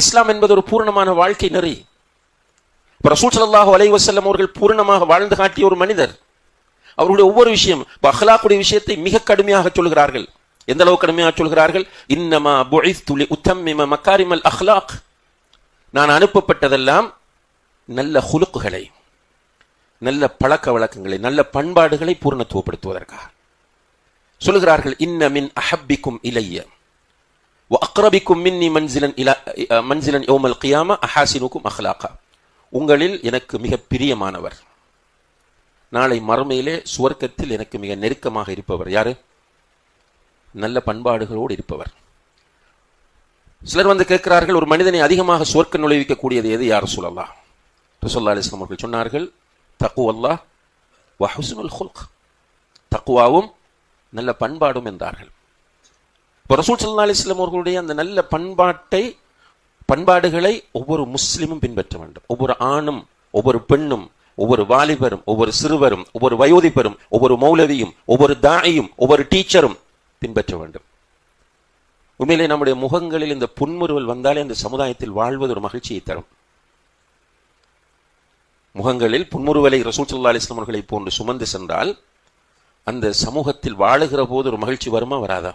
இஸ்லாம் என்பது ஒரு பூரணமான வாழ்க்கை நெறி. ரசூல் ஸல்லல்லாஹு அலைஹி வஸல்லம் அவர்கள் பூரணமாக வாழ்ந்து காட்டிய ஒரு மனிதர். அவருடைய ஒவ்வொரு விஷயம் இப்ப அஹ்லாக்குடைய விஷயத்தை மிக கடுமையாக சொல்கிறார்கள் எந்த அளவு கடுமையாக சொல்கிறார்கள் இன்னமா புஇஸ்து துளி உத்தம்மிம மக்காரிமல் அஹ்லாக். நான் அனுப்பப்பட்டதெல்லாம் நல்ல ஹுலுக்குகளை நல்ல பழக்க வழக்கங்களை நல்ல பண்பாடுகளை பூரணத்துவப்படுத்துவதற்காக. சொல்லுகிறார்கள் இன்னமின் அஹப்பிக்கும் இலைய. அக்ரபிக்கும் மின்னி மன்சிலன் இலா மன்சிலன் யோமல் கியாமா அஹாசினுக்கும் அஹ்லாக்கா உங்களில் எனக்கு மிக பிரியமானவர். நாளை மறுமையிலே சுவர்க்கத்தில் எனக்கு மிக நெருக்கமாக இருப்பவர் யாரு? நல்ல பண்பாடுகளோடு இருப்பவர். சிலர் வந்து கேட்கிறார்கள் ஒரு மனிதனை அதிகமாக சுவர்க்க நுழைவிக்கக்கூடியது எது? யார் சொல்லலா ரசோல்லா அலிஸ்லாம் அவர்கள் சொன்னார்கள் தக்கு வஹுசுனுல் ஹுல்க். தக்குவாவும் நல்ல பண்பாடும் என்றார்கள். இப்போ ரசூல் சல்லா அலிஸ்லாம் அவர்களுடைய அந்த நல்ல பண்பாட்டை பண்பாடுகளை ஒவ்வொரு முஸ்லிமும் பின்பற்ற வேண்டும். ஒவ்வொரு ஆணும் ஒவ்வொரு பெண்ணும் ஒவ்வொரு வாலிபரும் ஒவ்வொரு சிறுவரும் ஒவ்வொரு வயோதிபரும் ஒவ்வொரு மௌலவியும் ஒவ்வொரு தாயும் ஒவ்வொரு டீச்சரும் பின்பற்ற வேண்டும். உண்மையிலே நம்முடைய முகங்களில் இந்த புன்முறுவல் வந்தாலே இந்த சமுதாயத்தில் வாழ்வது ஒரு மகிழ்ச்சியை தரும். முகங்களில் புன்முறுவலை ரசூல் சல்லா அலிஸ்லாம் அவர்களை போன்று சுமந்து சென்றால் அந்த சமூகத்தில் வாழுகிற போது ஒரு மகிழ்ச்சி வருமா வராதா?